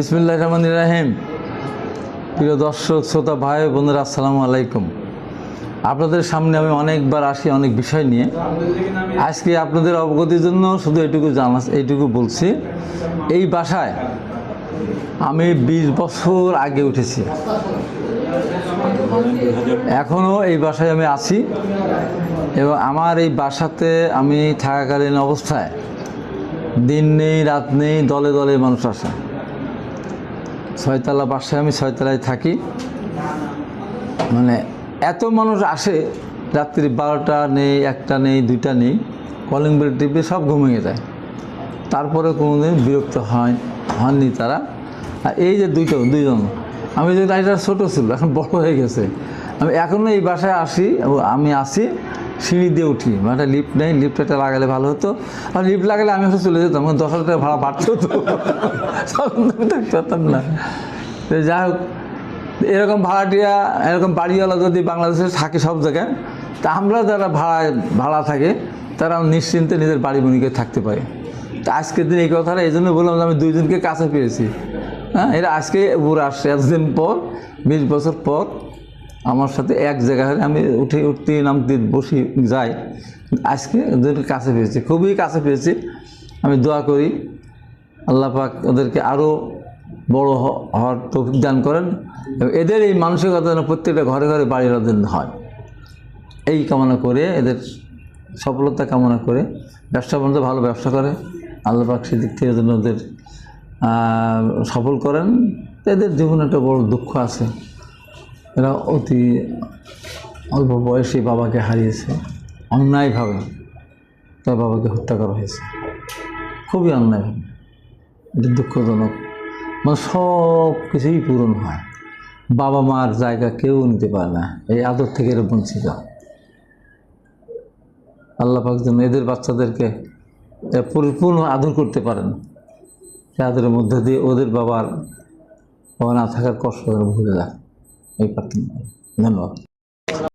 বিসমুল্লাহ রহমান রাহিম। প্রিয় দর্শক, শ্রোতা, ভাই বোনেরা, আসসালামু আলাইকুম। আপনাদের সামনে আমি অনেকবার আসি অনেক বিষয় নিয়ে। আজকে আপনাদের অবগতির জন্য শুধু এটুকু জানা এইটুকু বলছি। এই বাসায় আমি বিশ বছর আগে উঠেছি। এখনও এই বাসায় আমি আছি। এবং আমার এই বাসাতে আমি থাকাকালীন অবস্থায় দিন নেই, রাত নেই, দলে দলে মানুষ আসে। ছয়তলা বাসায় আমি ছয়তলায় থাকি। মানে এত মানুষ আসে, রাত্রি বারোটা নেই, একটা নেই, দুইটা নেই কলিং বেল টিপে সব ঘুমিয়ে যায়। তারপরে কোনোদিন বিরক্ত হয়, হননি তারা। আর এই যে দুইটা, দুইজন, আমি যে এটা ছোটো ছিল, এখন বড় হয়ে গেছে। আমি এখনও এই বাসায় আসি আমি আসি সিঁড়ি দিয়ে উঠি। মানে একটা লিফট নেই লিফট একটা লাগালে ভালো হতো। আর লিফট লাগালে আমি হচ্ছে চলে যেতাম দশ হাজার টাকা ভাড়া বাড়তে হতো। থাকতে পারতাম না যাই হোক, এরকম ভাড়াটিয়া, এরকম বাড়িওয়ালা যদি বাংলাদেশে থাকে সব জায়গায়, তা আমরা যারা ভাড়া ভাড়া থাকে, তারা নিশ্চিন্তে নিজের বাড়ি বনিকে থাকতে পারে। তা আজকের দিন এই কথাটা, এই জন্য বললাম যে আমি দুইজনকে কাছে পেয়েছি। হ্যাঁ এরা আজকে উপরে আসছে, এতদিন পর, বিশ বছর পর আমার সাথে এক জায়গায় আমি উঠে, উঠতে নামতে বসে, যাই। আজকে ওদেরকে কাছে পেয়েছি, খুবই কাছে পেয়েছি। আমি দোয়া করি, আল্লাহ পাক ওদেরকে আরও বড় হওয়ার তৌফিক দান করেন। এদের এই মানসিকতা যেন প্রত্যেকটা ঘরে ঘরে বাড়ির ওদের হয়। এই কামনা করে, এদের সফলতা কামনা করে, ব্যবসা বাণিজ্য ভালো ব্যবসা করে। আল্লাহ পাক সেদিক থেকে যেন ওদের সফল করেন। এদের জীবনে একটা বড় দুঃখ আছে। এরা অতি অল্প বয়সে বাবাকে হারিয়েছে, অন্যায়ভাবে তার বাবাকে হত্যা করা হয়েছে। খুবই অন্যায়ভাবে। এটা দুঃখজনক। মানে সব কিছুই পূরণ হয়। বাবা মার জায়গা কেউ নিতে পারে না। এই আদর থেকে এরা বঞ্চিত। আল্লাহ পাক যেন এদের বাচ্চাদেরকে পরিপূর্ণ আদর করতে পারেন। সে আদরের মধ্যে দিয়ে ওদের বাবার বাবা না থাকার কষ্ট ভুলে যায়। এই প্রার্থনা করি। ধন্যবাদ